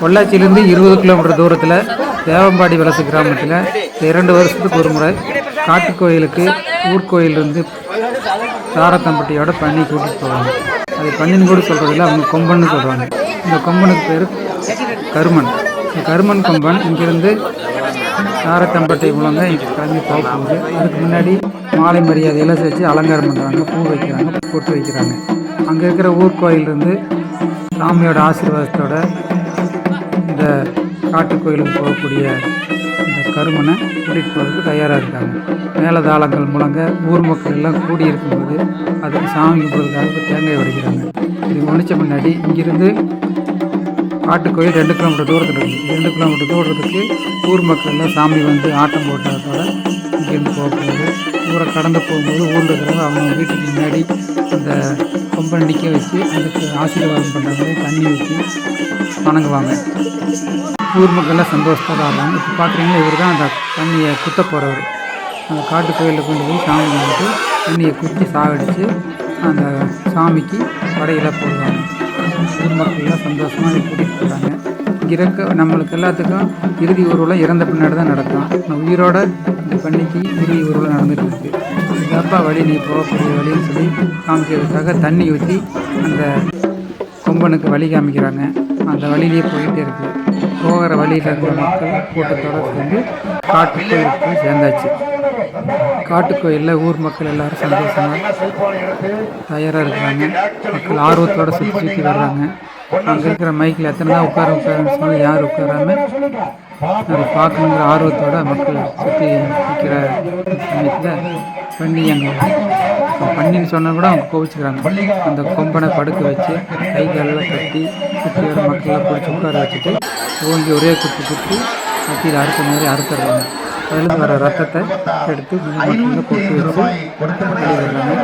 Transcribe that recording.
பொள்ளாச்சியிலேருந்து இருபது கிலோமீட்டர் தூரத்தில் தேவம்பாடி வலசு கிராமத்தில் இரண்டு வருஷத்துக்கு ஒரு முறை காட்டுக்கோயிலுக்கு ஊர்கோயிலிருந்து தாரத்தம்பட்டியோட பண்ணி கூட்டிகிட்டு போவாங்க. அது பண்ணின்னு கூட சொல்கிறதில்ல அவங்க கொம்பன்னு சொல்கிறாங்க இந்த கொம்பனுக்கு பேர் கருமன். இந்த கருமன் கொம்பன் இங்கேருந்து தாரத்தம்பட்டை மூலங்க இங்கே கிளம்பி போக போகுது. அதுக்கு முன்னாடி மாலை மரியாதையெல்லாம் செஞ்சு அலங்காரம் பண்ணுறாங்க பூ வைக்கிறாங்க பொட்டு வைக்கிறாங்க. அங்கே இருக்கிற ஊர்கோயிலிருந்து சாமியோட ஆசீர்வாதத்தோட இந்த காட்டுக்கோயிலுக்கு போகக்கூடிய இந்த கருமனை கூட்டிகிட்டு போகிறதுக்கு தயாராக இருக்காங்க. மேலதாளங்கள் முழங்க ஊர் மக்கள் எல்லாம் கூடி இருக்கும்போது அதுக்கு சாமி கும்பிட்றதுக்காக தேங்காய் உடைக்கிறாங்க இது முடிச்ச முன்னாடி இங்கிருந்து காட்டுக்கோயில் ரெண்டு கிலோமீட்டர் தூரத்தில் இருக்குது ரெண்டு கிலோமீட்டர் தூரத்துக்கு ஊர் மக்கள் எல்லாம் சாமி வந்து ஆட்டம் போட்டதோட இங்கேருந்து போகும்போது ஊரை கடந்து போகும்போது ஊரில் இருக்கிறவங்க அவங்க வீட்டுக்கு முன்னாடி அந்த கொம்பனை நிற்க வச்சு அதுக்கு ஆசீர்வாதம் பண்ணுற மாதிரி தண்ணி ஊற்றி வணங்குவாங்க. ஊர் மக்கள்லாம் சந்தோஷத்தோட ஆடுறாங்க இப்போ பார்க்குறீங்களா இவர் தான் அந்த தண்ணியை குத்த போகிறவர் அந்த காட்டு கோயிலில் கொண்டு போய் சாமி கும்பிட்டு தண்ணியை குத்தி சாகடித்து அந்த சாமிக்கு படையில் போடுவாங்க. ஊர் மக்கள்லாம் சந்தோஷமாக கூட்டிகிட்டு போகிறாங்க இறக்க நம்மளுக்கு எல்லாத்துக்கும் இறுதி ஊர்வலம் இறந்த பின்னாடி தான் நடக்கும். ஆனால் உயிரோட இந்த பண்ணிக்கு இறுதி ஊர்வலம் நடந்துட்டு இருக்கு. இதாப்பா வழி நீ போகக்கூடிய வழின்னு சொல்லி காமிக்கிறதுக்காக தண்ணி ஊற்றி அந்த கொம்பனுக்கு வழி காமிக்கிறாங்க. அந்த வழியிலேயே போயிட்டே இருக்கு. போகிற வழியில் இருக்கிற மக்கள் கூட்டத்தோட சேர்ந்து காட்டுக்கோயிலுக்கு கோயிலுக்கு சேர்ந்தாச்சு. காட்டுக்கோயிலில் ஊர் மக்கள் எல்லாரும் சந்தோஷமாக தயாராக இருக்கிறாங்க. மக்கள் ஆர்வத்தோட சுற்றி சுற்றி வர்றாங்க. அங்கே இருக்கிற மைக்கில் எத்தனை தான் உட்கார உட்காரன்னு சொன்னாலும் யார் உட்காராம அதை பார்க்கணுங்கிற ஆர்வத்தோட மக்கள் சுற்றி நிற்கிற சமயத்தில் பண்ணி அங்கே பண்ணின்னு சொன்னால் கூட அவங்க கோவிச்சுக்கிறாங்க. அந்த கொம்பனை படுக்க வச்சு கை காலெல்லாம் கட்டி சுற்றி வர மக்கள்லாம் பிடிச்சி உட்கார வச்சுட்டு ஓங்கி ஒரே குத்து குத்தி கத்தியில் அறுத்த மாதிரி அறுத்துடுறாங்க. அதில் வர ரத்தத்தை எடுத்து மக்களில் கொட்டி வச்சு வெளியே